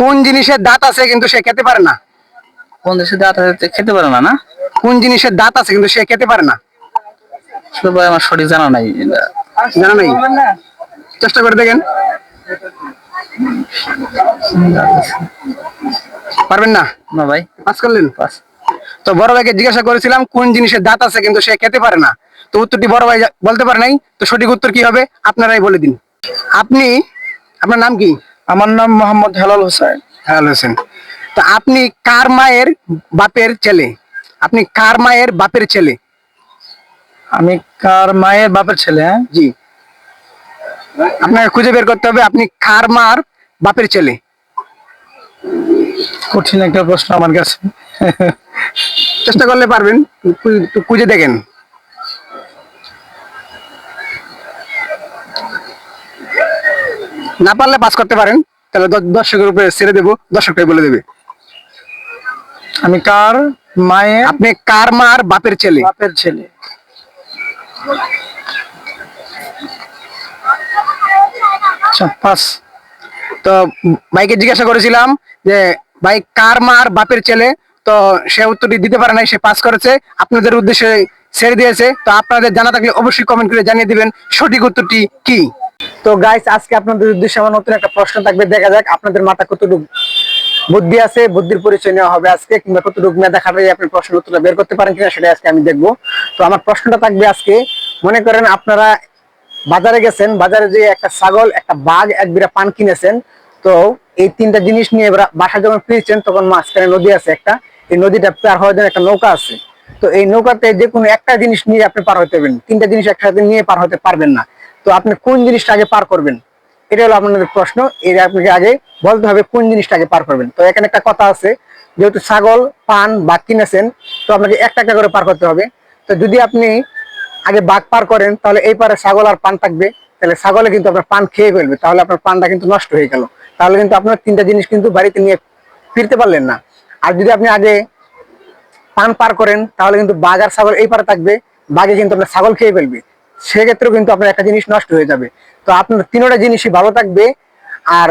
কোন জিনিসের দাঁত আছে কিন্তু সে খেতে পারে না? কোন দেশে দাঁত আছে খেতে পারে না না? কোন জিনিসের দাঁত আছে কিন্তু সে খেতে পারে না? আসলে ভাই আমার সঠিক জানা নাই। জানা নাই? চেষ্টা করে দেখেন। পারবেন না? না ভাই। পাস করলেন? পাস। তো বড় ভাইকে জিজ্ঞাসা করেছিলাম কোন জিনিসের দাঁত আছে কিন্তু সে খেতে পারে না? তো উত্তরটি বড় ভাই বলতে পারে নাই। তো সঠিক উত্তর কি হবে? আপনারাই বলে দিন। আপনি আপনার নাম কি? আমার নাম মোহাম্মদ হেলাল হোসেন। হ্যালো হোসেন। তো আপনি কার মায়ের বাপের ছেলে? আপনি কার মায়ের বাপের ছেলে? আমি কার মায়ের বাপের ছেলে হ্যাঁ? জি। আপনাকে খুঁজে বের করতে হবে আপনি কার মার বাপের ছেলে? কঠিন একটা প্রশ্ন আমার কাছে। চেষ্টা করলে পারবেন খুঁজে দেখেন। না পারলে পাস করতে পারেন। তাহলে দর্শকের উপরে ছেড়ে দেবো দর্শকটাই বলে দেবে। আমি কার মায়ের আপনি কার মার বাপের ছেলে? বাপের ছেলে। আচ্ছা পাস। তো ভাইকে জিজ্ঞাসা করেছিলাম যে ভাই কার মার বাপের ছেলে? তো সে উত্তরটি দিতে পারে নাই সে পাস করেছে। আপনাদের উদ্দেশ্যে ছেড়ে দিয়েছে। তো আপনাদের জানা থাকলে অবশ্যই কমেন্ট করে জানিয়ে দিবেন। সঠিক উত্তরটি কি? তো গাইস আজকে আপনাদের উদ্দেশ্যে আমার নতুন একটা প্রশ্ন থাকবে, দেখা যাক আপনাদের মাথা কতটুকু বুদ্ধি আছে, বুদ্ধির পরিচয় নেওয়া হবে আজকে, কিংবা কতটুকু মেধা খাটাই আপনি প্রশ্ন উত্তরটা বের করতে পারেন কিনা সেটা আজকে আমি দেখব। তো আমার প্রশ্নটা থাকবে আজকে, মনে করেন আপনারা বাজারে গেছেন, বাজারে যে একটা ছাগল, একটা বাঘ, এক বিরা পান কিনেছেন, তো এই তিনটা জিনিস নিয়ে বাসা যখন ফিরছেন, তখন মাঝখানে নদী আছে একটা, এই নদীটা পার হওয়ার জন্য একটা নৌকা আছে। তো এই নৌকাতে যে কোনো একটা জিনিস নিয়ে আপনি পার হতে পারবেন, তিনটা জিনিস একসাথে নিয়ে পার হতে পারবেন না। তো আপনি কোন জিনিসটা আগে পার করবেন? এটা হলো আপনাদের প্রশ্ন। এর আপনাকে আগে বলতে হবে কোন জিনিসটা আগে পার করবেন। তো এখানে একটা কথা আছে, যেহেতু ছাগল, পান, বাঘ কিনেছেন, তো আপনাকে একটা একটা করে পার করতে হবে। তো যদি আপনি আগে বাঘ পার করেন, তাহলে এই পারে ছাগল আর পান থাকবে। তাহলে ছাগলে কিন্তু আপনার পান খেয়ে ফেলবে, তাহলে আপনার পানটা কিন্তু নষ্ট হয়ে গেল। তাহলে কিন্তু আপনার তিনটা জিনিস কিন্তু বাড়িতে নিয়ে ফিরতে পারলেন না। আর যদি আপনি আগে পান পার করেন, তাহলে কিন্তু বাঘ আর ছাগল এই পারে থাকবে, বাঘে কিন্তু আপনার ছাগল খেয়ে ফেলবে। সেক্ষেত্রেও কিন্তু আপনার একটা জিনিস নষ্ট হয়ে যাবে। তো আপনার তিনোটা জিনিসই ভালো থাকবে, আর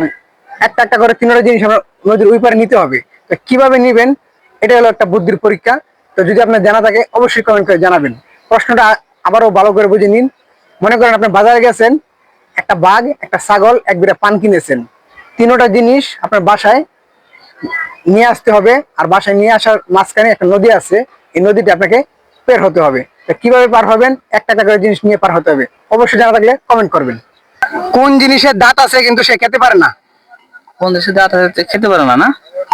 একটা একটা করে তিনোটা জিনিস আমরা নদীর ওই পারে নিতে হবে। তো কীভাবে নিবেন, এটা হলো একটা বুদ্ধির পরীক্ষা। তো যদি আপনার জানা থাকে, অবশ্যই কমেন্ট করে জানাবেন। প্রশ্নটা আবারও ভালো করে বুঝে নিন। মনে করেন আপনি বাজারে গেছেন, একটা বাঘ, একটা ছাগল, এক বিরা পান কিনেছেন। তিনোটা জিনিস আপনার বাসায় নিয়ে আসতে হবে, আর বাসায় নিয়ে আসার মাঝখানে একটা নদী আছে, এই নদীটা আপনাকে পের হতে হবে। কীভাবে পার হবেন? একটা একটা করে জিনিস নিয়ে পার হতে হবে। অবশ্যই জানা থাকলে কমেন্ট করবেন। কোন জিনিসের দাঁত আছে কিন্তু সে খেতে পারে না? কোন দেশে দাঁত আছে খেতে পারে না না?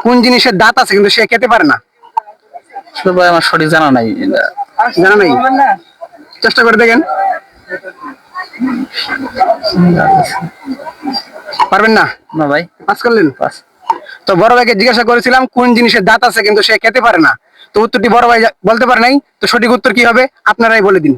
কোন জিনিসের দাঁত আছে কিন্তু সে খেতে পারে না? আসলে ভাই আমার সঠিক জানা নাই। জানা নাই? চেষ্টা করে দেখেন। পারবেন না? না ভাই। পাস করলেন? পাস তো বড় ভাইকে জিজ্ঞাসা করেছিলাম কোন জিনিসের দাঁত আছে কিন্তু সে খেতে পারে না? তো উত্তরটি বড় ভাই বলতে পারে নাই। তো সঠিক উত্তর কি হবে? আপনারাই বলে দিন।